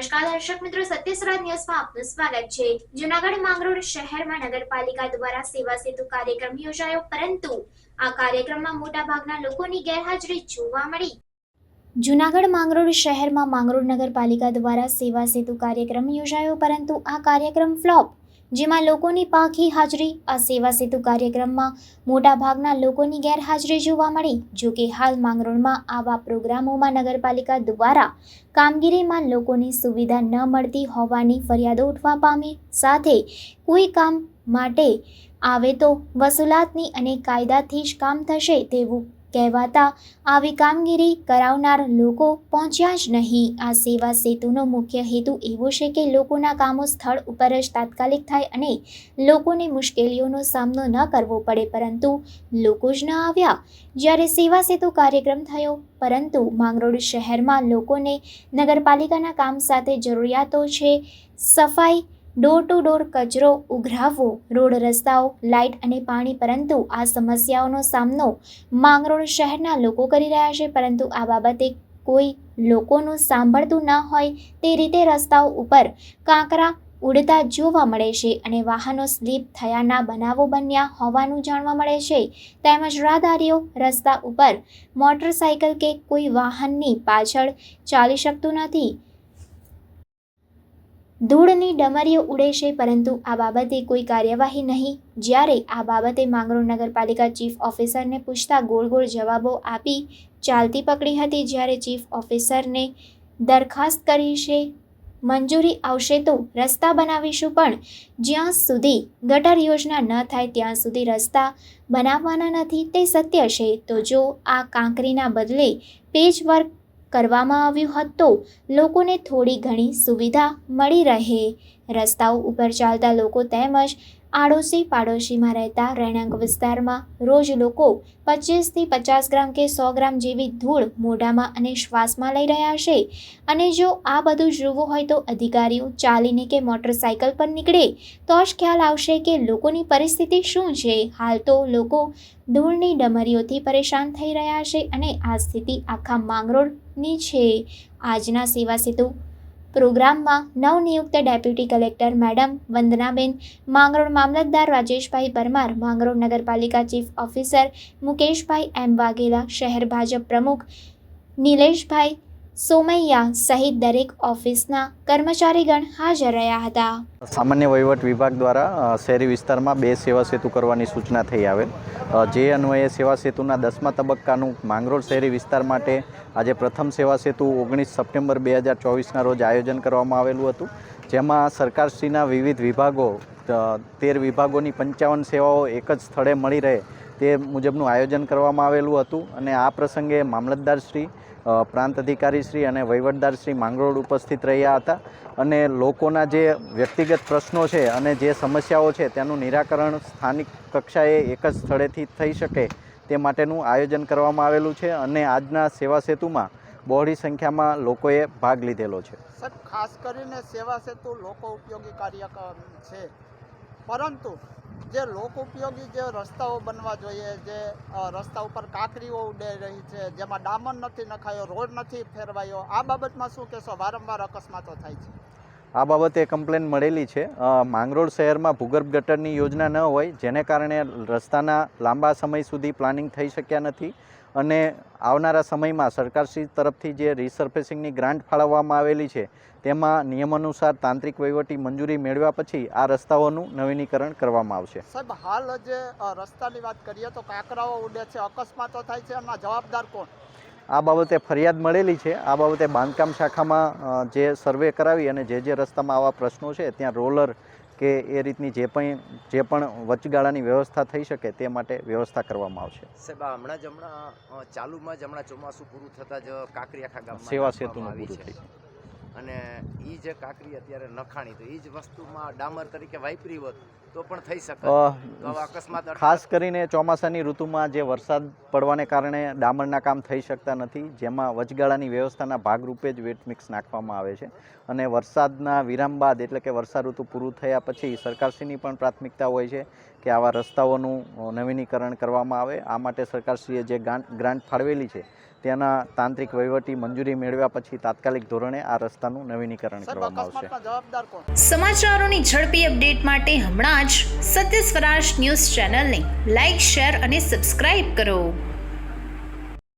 નમસ્કાર દર્શક મિત્રો સત્યસરાજ ન્યૂઝમાં આપનું સ્વાગત છે. જૂનાગઢ માંગરોળ શહેરમાં નગરપાલિકા દ્વારા સેવા સેતુ કાર્યક્રમ યોજાયો, પરંતુ આ કાર્યક્રમમાં મોટાભાગના લોકોની ગેરહાજરી જોવા મળી. જૂનાગઢ માંગરોળ શહેરમાં માંગરોળ નગરપાલિકા દ્વારા સેવા સેતુ કાર્યક્રમ યોજાયો, પરંતુ આ કાર્યક્રમ ફ્લોપ જેમાં લોકોની પાખી હાજરી, આ સેવા સેતુ કાર્યક્રમમાં મોટાભાગના લોકોની ગેરહાજરી જોવા મળી. જો કે હાલ માંગરોળમાં આવા પ્રોગ્રામોમાં નગરપાલિકા દ્વારા કામગીરીમાં લોકોની સુવિધા ન મળતી હોવાની ફરિયાદો ઉઠવા પામી. સાથે કોઈ કામ માટે આવે તો વસૂલાતની અને કાયદાથી જ કામ થશે તેવું કહેવાતા આવી કામગીરી કરાવનાર લોકો પહોંચ્યા જ નહીં. આ સેવા સેતુનો મુખ્ય હેતુ એવો છે કે લોકોના કામો સ્થળ ઉપર જ તાત્કાલિક થાય અને લોકોને મુશ્કેલીઓનો સામનો ન કરવો પડે. પરંતુ લોકો જ ન આવ્યા જ્યારે સેવા સેતુ કાર્યક્રમ થયો. પરંતુ માંગરોળ શહેરમાં લોકોને નગરપાલિકાના કામ સાથે જરૂરિયાતો છે. સફાઈ ડોર ટુ ડોર કચરો ઉઘરાવવો, રોડ રસ્તાઓ, લાઇટ અને પાણી, પરંતુ આ સમસ્યાઓનો સામનો માંગરોળ શહેરના લોકો કરી રહ્યા છે, પરંતુ આ બાબતે કોઈ લોકોનું સાંભળતું ન હોય તે રીતે રસ્તાઓ ઉપર કાંકરા ઉડતા જોવા મળે છે અને વાહનો સ્લીપ થયાના બનાવો બન્યા હોવાનું જાણવા મળે છે. તેમજ રાહદારીઓ રસ્તા ઉપર મોટરસાયકલ કે કોઈ વાહનની પાછળ ચાલી શકતું નથી. ધૂળની ડમરીઓ ઉડે છે, પરંતુ આ બાબતે કોઈ કાર્યવાહી નહીં. જ્યારે આ બાબતે માંગરોળ નગરપાલિકા ચીફ ઓફિસરને પૂછતા ગોળ ગોળ જવાબો આપી ચાલતી પકડી હતી, જ્યારે ચીફ ઓફિસરને દરખાસ્ત કરી છે, મંજૂરી આવશે તો રસ્તા બનાવીશું, પણ જ્યાં સુધી ગટર યોજના ન થાય, ત્યાં સુધી રસ્તા બનાવવાના નથી, તે સત્ય છે. તો જો આ કાંકરીના બદલે પેજ વર્ક કરવામાં આવ્યું હતું. લોકોને થોડી ઘણી સુવિધા મળી રહે. રસ્તાઓ ઉપર ચાલતા લોકો તેમજ આડોશી પાડોશીમાં રહેતા રહેણાંક વિસ્તારમાં રોજ લોકો પચીસથી પચાસ ગ્રામ કે સો ગ્રામ જેવી ધૂળ મોઢામાં અને શ્વાસમાં લઈ રહ્યા છે. અને જો આ બધું જોવું હોય તો અધિકારીઓ ચાલીને કે મોટરસાયકલ પર નીકળે, તો જ ખ્યાલ આવશે કે લોકોની પરિસ્થિતિ શું છે. હાલ તો લોકો ધૂળની ડમરીઓથી પરેશાન થઈ રહ્યા છે અને આ સ્થિતિ આખા માંગરોળની છે. આજના સેવા સેતુ પ્રોગ્રામમાં નવનિયુક્ત deputy collector madam Vandanaben, Mangrol મામલતદાર રાજેશભાઈ પરમાર, માંગરોળ નગરપાલિકા chief officer Mukeshbhai M Vaghela, શહેર ભાજપ પ્રમુખ નિલેશભાઈ સોમૈયા સહિત દરેક ઓફિસના કર્મચારીગણ હાજર રહ્યા હતા. સામાન્ય વહીવટ વિભાગ દ્વારા શહેરી વિસ્તારમાં બે સેવા સેતુ કરવાની સૂચના થઈ આવેલ. જે અન્વયે સેવા સેતુના દસમા તબક્કાનું માંગરોળ શહેરી વિસ્તાર માટે આજે પ્રથમ સેવા સેતુ ઓગણીસ સપ્ટેમ્બર બે હજાર ચોવીસના રોજ આયોજન કરવામાં આવેલું હતું. જેમાં સરકારશ્રીના વિવિધ વિભાગો તેર વિભાગોની પંચાવન સેવાઓ એક જ સ્થળે મળી રહે તે મુજબનું આયોજન કરવામાં આવેલું હતું અને આ પ્રસંગે મામલતદારશ્રી અ, પ્રાંત અધિકારી શ્રી અને વહીવટદાર શ્રી માંગરોળ ઉપસ્થિત રહ્યા હતા અને લોકોના જે વ્યક્તિગત પ્રશ્નો છે અને જે સમસ્યાઓ છે તેનું નિરાકરણ સ્થાનિક કક્ષાએ એક જ સ્થળેથી થઈ શકે તે માટેનું આયોજન કરવામાં આવેલું છે અને આજના સેવા સેતુમાં બહોળી સંખ્યામાં લોકોએ ભાગ લીધેલો છે. સર, ખાસ કરીને સેવા સેતુ લોકો ઉપયોગી કાર્યક્રમ છે. પરંતુ જે લોક ઉપયોગી જે રસ્તાઓ બનવા જોઈએ, જે રસ્તા ઉપર કાંકરીઓ ઉડે રહી છે, જેમાં ડામર નથી નખાયો, રોડ નથી ફેરવાયો, આ બાબતમાં શું કહેશો? વારંવાર અકસ્માતો થાય છે. આ બાબતે કમ્પ્લેન મળેલી છે. માંગરોળ શહેરમાં ભૂગર્ભ ગટરની યોજના ન હોય, જેને કારણે રસ્તાના લાંબા સમય સુધી પ્લાનિંગ થઈ શક્યા નથી. અને આવનારા સમયમાં સરકારશ્રી તરફથી જે રિસર્ફેસિંગની ગ્રાન્ટ ફાળવવામાં આવેલી છે તેમાં નિયમાનુસાર તાંત્રિક વહીવટી મંજૂરી મેળવ્યા પછી આ રસ્તાઓનું નવીનીકરણ કરવામાં આવશે. સાહેબ હાલ જે રસ્તાની વાત કરીએ તો કાંકરાઓ ઉડે છે અકસ્માતો થાય છે એમાં જવાબદાર કોણ? આ બાબતે ફરિયાદ મળેલી છે. આ બાબતે બાંધકામ શાખામાં જે સર્વે કરાવી અને જે જે રસ્તામાં આવા પ્રશ્નો છે ત્યાં રોલર કે એ રીતની જે પણ જે પણ વચગાળાની વ્યવસ્થા થઈ શકે તે માટે વ્યવસ્થા કરવામાં આવશે સાહેબ હમણાં જ હમણાં ચાલુમાં જ હમણાં ચોમાસું પૂરું થતાં જ કાંકરિયા ગામમાં સેવા સેતુનું પૂરું છે. થઈ અને એ જે કાકરી અત્યારે નખાણી તો એ જ વસ્તુમાં ડામર તરીકે વાપરી હોત તો પણ થઈ શકે. અકસ્માત ખાસ કરીને ચોમાસાની ઋતુમાં જે વરસાદ પડવાને કારણે ડામરના કામ થઈ શકતા નથી જેમાં વચગાળાની વ્યવસ્થાના ભાગરૂપે જ વેટ મિક્સ નાખવામાં આવે છે. અને વરસાદના વિરામ બાદ એટલે કે વર્ષા ઋતુ પૂરું થયા પછી સરકારશ્રીની પણ પ્રાથમિકતા હોય છે કે આવા રસ્તાઓનું નવીનીકરણ કરવામાં આવે. આ માટે સરકારશ્રીએ જે ગ્રાન્ટ ગ્રાન્ટ ફાળવેલી છે તેના તાંત્રિક વહીવટી મંજૂરી મેળવ્યા પછી તાત્કાલિક ધોરણે આ રસ્તાનું નવીનીકરણ કરવામાં આવશે. સમાચારોની ઝડપી અપડેટ માટે હમણાં જ સત્ય સ્વરાજ ન્યૂઝ ચેનલને લાઇક શેર અને સબસ્ક્રાઇબ કરો.